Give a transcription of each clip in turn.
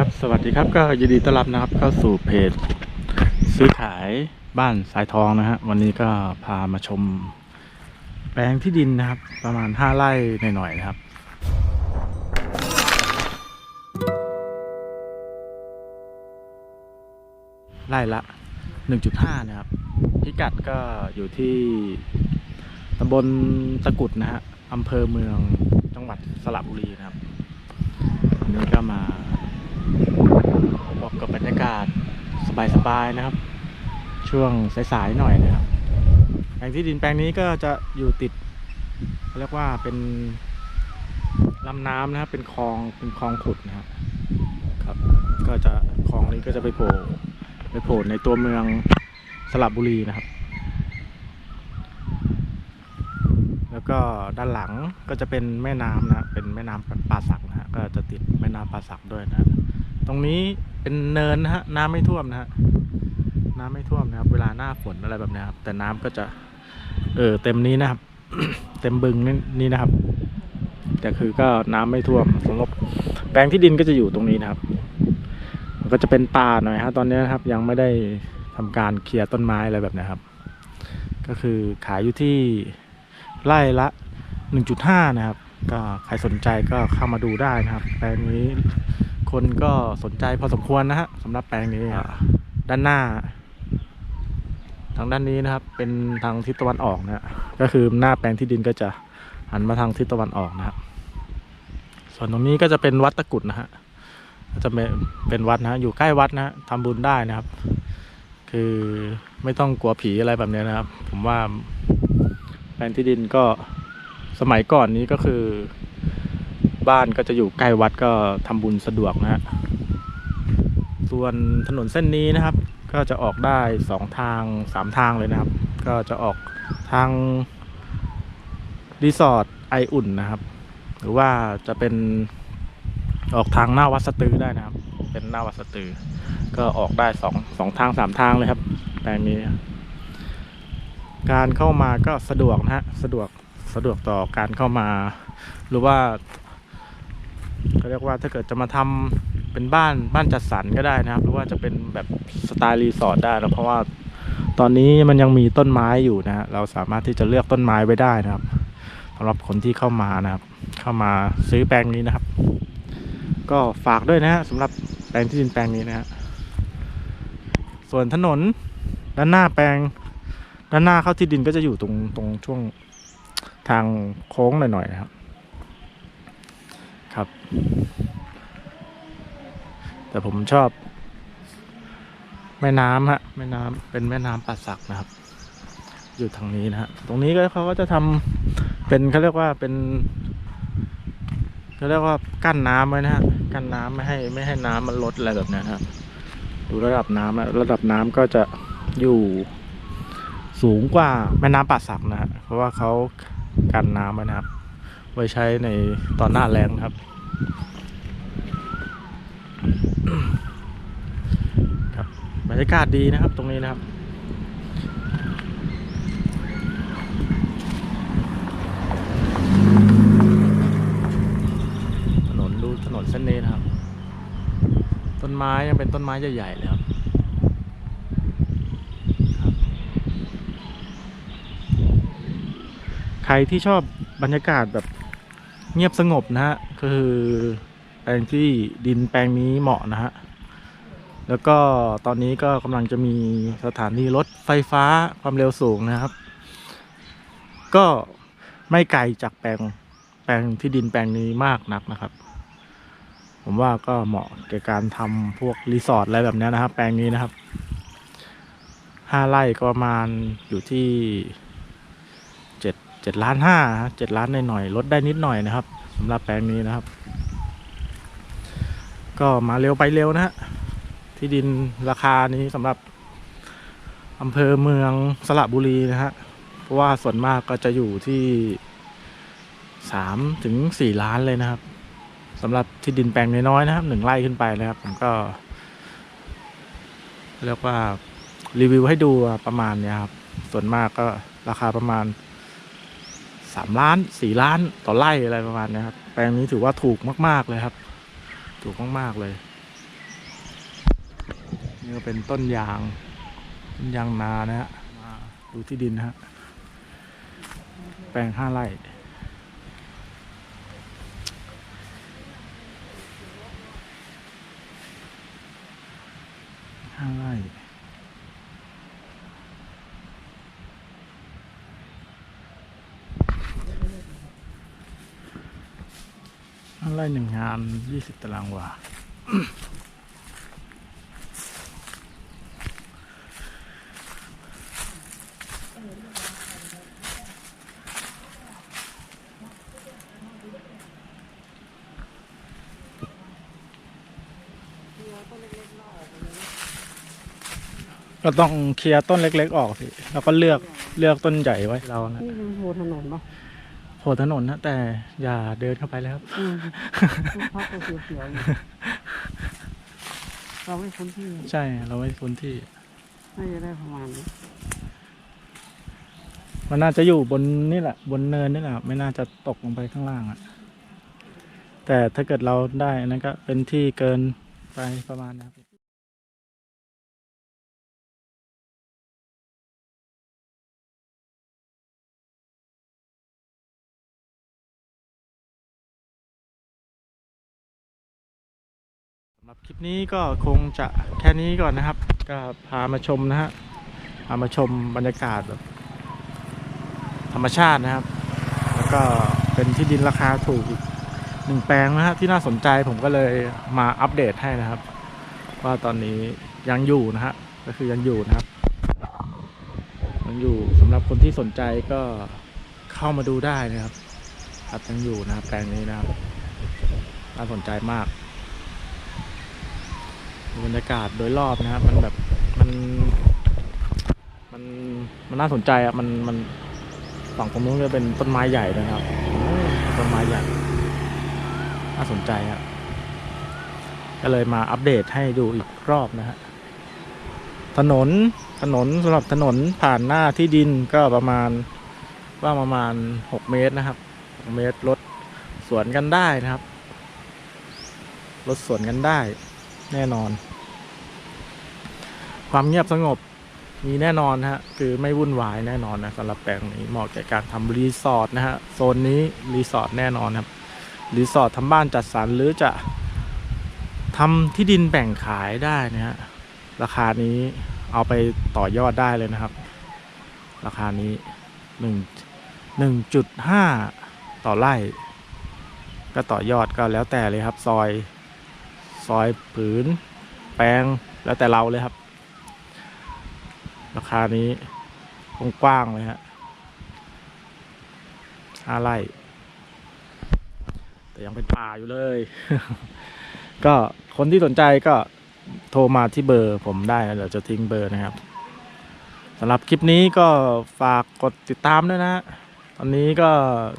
ครับสวัสดีครับก็ยินดีต้อนรับนะครับเข้าสู่เพจซื้อขายบ้านสายทองนะฮะวันนี้ก็พามาชมแปลงที่ดินนะครับ ประมาณห้าไร่หน่อยๆนะครับไร่ละ 1.5 นะครับ พิกัดก็อยู่ที่ตำบลตะกุดนะฮะอำเภอเมืองจังหวัดสระบุรีนะครับวันนี้ก็มาบอกกับบรรยากาศสบายๆนะครับ ช่วงสายๆหน่อยนะครับแปลงที่ดินแปลงนี้ก็จะอยู่ติดเรียกว่าเป็นลำน้ำนะครับ เป็นคลองเป็นคลองขุดนะครับครับ ก็จะคลองนี้ก็จะไปโผล่ไปโผล่ในตัวเมืองสระบุรีนะครับ แล้วก็ด้านหลังก็จะเป็นแม่น้ำนะเป็นแม่น้ำป่าสักนะฮะก็จะติดแม่น้ำป่าสักด้วยนะ ตรงนี้ เป็นเนินนะฮะน้ำไม่ท่วมนะฮะน้ำไม่ท่วมนะครับ เวลาหน้าฝนอะไรแบบนี้ครับแต่น้ำก็จะ เออเต็มนี้นะครับ เต็มบึงนี่นี่นะครับ แต่คือก็น้ำไม่ท่วมสำหรับแปลงที่ดินก็จะอยู่ตรงนี้นะครับก็จะเป็นป่าหน่อยฮะตอนนี้นะครับ ยังไม่ได้ทำการเคลียร์ต้นไม้อะไรแบบนี้ครับ ก็คือขายอยู่ที่ไร่ละ 1.5 นะครับ ก็ใครสนใจก็เข้ามาดูได้นะครับแปลงนี้ คนก็สนใจพอสมควรนะฮะสำหรับแปลงนี้อะด้านหน้า ทางด้านนี้นะครับ เป็นทางทิศตะวันออกนะฮะก็คือหน้าแปลงที่ดินก็จะหันมาทางทิศตะวันออกนะครับส่วนตรงนี้ก็จะเป็นวัดตะกรุดนะฮะก็จะเป็นเป็นวัดนะฮะอยู่ใกล้วัดนะฮะทำบุญได้นะครับ คือไม่ต้องกลัวผีอะไรแบบนี้นะครับ ผมว่าแปลงที่ดินก็สมัยก่อนนี้ก็คือ บ้านก็จะอยู่ใกล้วัดก็ทำบุญสะดวกนะฮะส่วนถนนเส้นนี้นะครับ ก็จะออกได้สองทางสามทางเลยนะครับ ก็จะออกทางรีสอร์ทไออุ่นนะครับ หรือว่าจะเป็นออกทางหน้าวัดสตือได้นะครับ เป็นหน้าวัดสตือ ก็ออกได้สองสองทางสามทางเลยครับแปลงนี้ การเข้ามาก็สะดวกนะฮะสะดวกสะดวกต่อการเข้ามา หรือว่า เขาเรียกว่าถ้าเกิดจะมาทำเป็นบ้านบ้านจัดสรรก็ได้นะครับ หรือว่าจะเป็นแบบสไตล์รีสอร์ทได้นะเพราะว่าตอนนี้มันยังมีต้นไม้อยู่นะฮะเราสามารถที่จะเลือกต้นไม้ไว้ได้นะครับสำหรับคนที่เข้ามานะครับ เข้ามาซื้อแปลงนี้นะครับ ก็ฝากด้วยนะฮะสำหรับแปลงที่ดินแปลงนี้นะฮะส่วนถนนด้านหน้าแปลง ด้านหน้าเข้าที่ดินก็จะอยู่ตรงตรงช่วงทางโค้งหน่อยๆนะครับ ครับ แต่ผมชอบ แม่น้ำฮะแม่น้ำเป็นแม่น้ำป่าสักนะครับ อยู่ทางนี้นะฮะตรงนี้ก็เขาก็จะทำเป็นเขาเรียกว่าเป็นเขาเรียกว่ากั้นน้ำไว้นะฮะกั้นน้ำไม่ให้ไม่ให้น้ำมันลดอะไรแบบนี้นะครับดูระดับน้ำนะระดับน้ำก็จะอยู่สูงกว่าแม่น้ำป่าสักนะฮะเพราะว่าเขากันน้ำไว้นะครับ ไว้ใช้ในตอนหน้าแรงครับครับบรรยากาศดีนะครับตรงนี้นะครับถนนดูถนนเส้นนี้นะครับ ต้นไม้ยังเป็นต้นไม้ใหญ่ๆเลยครับใครที่ชอบบรรยากาศแบบ เงียบสงบนะฮะคือแปลงที่ดินแปลงนี้เหมาะนะฮะแล้วก็ตอนนี้ก็กำลังจะมีสถานีรถไฟฟ้าความเร็วสูงนะครับ ก็ไม่ไกลจากแปลงแปลงที่ดินแปลงนี้มากนักนะครับ ผมว่าก็เหมาะแก่การทำพวกรีสอร์ทอะไรแบบนี้นะครับ แปลงนี้นะครับห้าไร่ก็ประมาณอยู่ที่เจ็ด เจ็ดล้านห้าเจ็ดล้านหน่อยๆลดได้นิดหน่อยนะครับสำหรับแปลงนี้นะครับ ก็มาเร็วไปเร็วนะฮะที่ดินราคานี้สำหรับอำเภอเมืองสระบุรีนะฮะเพราะว่าส่วนมากก็จะอยู่ที่สามถึงสี่ล้านเลยนะครับสำหรับที่ดินแปลงน้อยๆนะครับหนึ่งไร่ขึ้นไปนะครับผมก็เรียกว่ารีวิวให้ดูประมาณเนี้ยครับ ส่วนมากก็ราคาประมาณ สามล้านสี่ล้านต่อไร่อะไรประมาณนี้ครับ แปลงนี้ถือว่าถูกมาก ๆ เลยครับ ถูกมาก ๆ เลยนี่ก็เป็นต้นยางต้นยางนานะฮะมาดูที่ดินนะฮะแปลงห้าไร่ห้าไร่ ไร่หนึ่งงานยี่สิบตารางวาก็ต้องเคลียร์ต้นเล็ก ๆ ออกสิแล้วก็เลือกเลือกต้นใหญ่ไว้เรานะนี่มันโถนนเนาะ โผล่ถนนนะแต่อย่าเดินเข้าไปเลยครับอืมลูกพักก็เสียวๆอยู่เราไม่คุ้นที่ใช่เราไม่คุ้นที่น่าจะได้ประมาณนี้มันน่าจะอยู่บนนี่แหละ บนเนินนี่แหละครับไม่น่าจะตกลงไปข้างล่างอะแต่ถ้าเกิดเราได้อันนั้นก็เป็นที่เกินไปประมาณนะครับำหรับคลิปนี้ก็คงจะแค่นี้ก่อนนะครับ ก็พามาชมนะฮะพามาชมบรรยากาศแบบธรรมชาตินะครับ แล้วก็เป็นที่ดินราคาถูกอีกหนึ่งแปลงนะฮะที่น่าสนใจผมก็เลยมาอัปเดตให้นะครับ ว่าตอนนี้ยังอยู่นะฮะก็คือยังอยู่นะครับยังอยู่สำหรับคนที่สนใจก็เข้ามาดูได้นะครับครับยังอยู่นะครับแปลงนี้นะครับน่าสนใจมาก บรรยากาศโดยรอบนะครับ มันแบบมัน มันมันน่าสนใจอะมันมันฝั่งตรงนู้นจะเป็นต้นไม้ใหญ่นะครับโอ้ต้นไม้ใหญ่น่าสนใจครับก็เลยมาอัปเดตให้ดูอีกรอบนะฮะถนนถนนสำหรับถนนผ่านหน้าที่ดินก็ประมาณว่าประมาณหกเมตรนะครับหเมตรรถสวนกันได้นะครับ รถสวนกันได้ แน่นอน ความเงียบสงบมีแน่นอนฮะคือไม่วุ่นวายแน่นอนนะสำหรับแปลงนี้เหมาะแก่การทำรีสอร์ทนะฮะโซนนี้รีสอร์ทแน่นอนครับรีสอร์ททำบ้านจัดสรรหรือจะทำที่ดินแบ่งขายได้นะฮะราคานี้เอาไปต่อยอดได้เลยนะครับ ราคานี้หนึ่งหนึ่งจุดห้าต่อไร่ ก็ต่อยอดก็แล้วแต่เลยครับ ซอย ซอยผืน แปลงแล้วแต่เราเลยครับ ราคานี้กว้างๆเลยฮะห้าไร่แต่ยังเป็นป่าอยู่เลย ก็คนที่สนใจก็โทรมาที่เบอร์ผมได้นะเดี๋ยวจะทิ้งเบอร์นะครับสำหรับคลิปนี้ก็ฝากกดติดตามด้วยนะ ตอนนี้ก็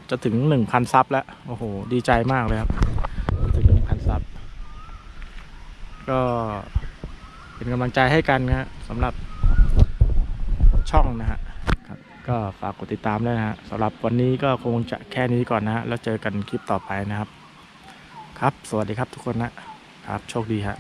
จะถึงหนึ่งพันซับแล้ว โอ้โห ดีใจมากเลยครับ ถึงหนึ่งพันซับ ก็เป็นกำลังใจให้กันนะฮะสำหรับช่องนะฮะครับก็ฝากกดติดตามด้วยนะฮะสำหรับวันนี้ก็คงจะแค่นี้ก่อนนะฮะแล้วเจอกันคลิปต่อไปนะครับ ครับ สวัสดีครับทุกคนนะครับโชคดีฮะ